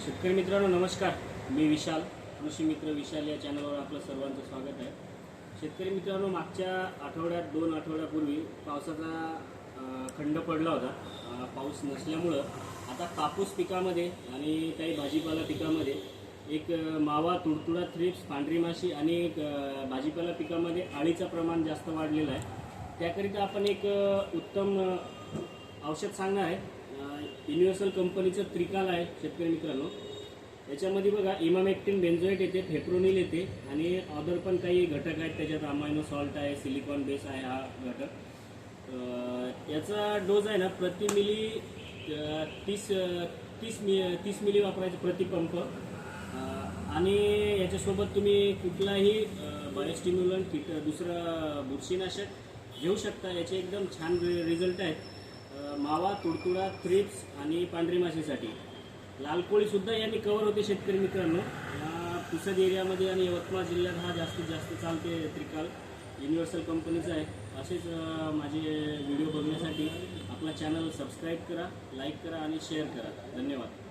शेतकरी मित्रांनो नमस्कार. मी विशाल कृषी मित्र विशाल या चॅनलवर आपलं सर्वांचं स्वागत आहे. शेतकरी मित्रांनो मागच्या आठवड्यात दोन आठवड्यापूर्वी पावसाचा खंड पडला होता. पाऊस नसल्यामुळं आता कापूस पिकामध्ये आणि काही भाजीपाला पिकामध्ये एक मावा तुडतुडा थ्रिप्स पांढरी माशी आणि एक भाजीपाला पिकामध्ये आळीचं प्रमाण जास्त वाढलेलं आहे. त्याकरिता आपण एक उत्तम औषध सांगणार आहे. युनिव्हर्सल कंपनीचं त्रिकाल आहे शेतकरी मित्रांनो. याच्यामध्ये बघा इमामेक्टिन बेन्झोएट येते फेप्रोनिल येते आणि अदर पण काही घटक आहेत त्याच्यात अमायनो सॉल्ट आहे सिलिकॉन बेस आहे हा घटक. याचा डोस आहे ना प्रति मिली तीस तीस मि तीस मिली वापरायचं प्रति पंप आणि याच्यासोबत तुम्ही कुठलाही बायोस्टिम्युलन किट दुसरं बुरशीनाशक घेऊ शकता. याचे एकदम छान रिझल्ट आहेत. मावा तुडतुडा थ्रिप्स आणि पांढरी माशीसाठी. लाल कोळीसुद्धा यांनी कव्हर होते शेतकरी मित्रांनो. या पुसद एरियामध्ये आणि यवतमाळ जिल्ह्यात हा जास्तीत जास्त चालते त्रिकाल. युनिव्हर्सल कंपनीचा आहे. असेच माझे व्हिडिओ बघण्यासाठी आपला चॅनल सबस्क्राईब करा लाईक करा आणि शेअर करा. धन्यवाद.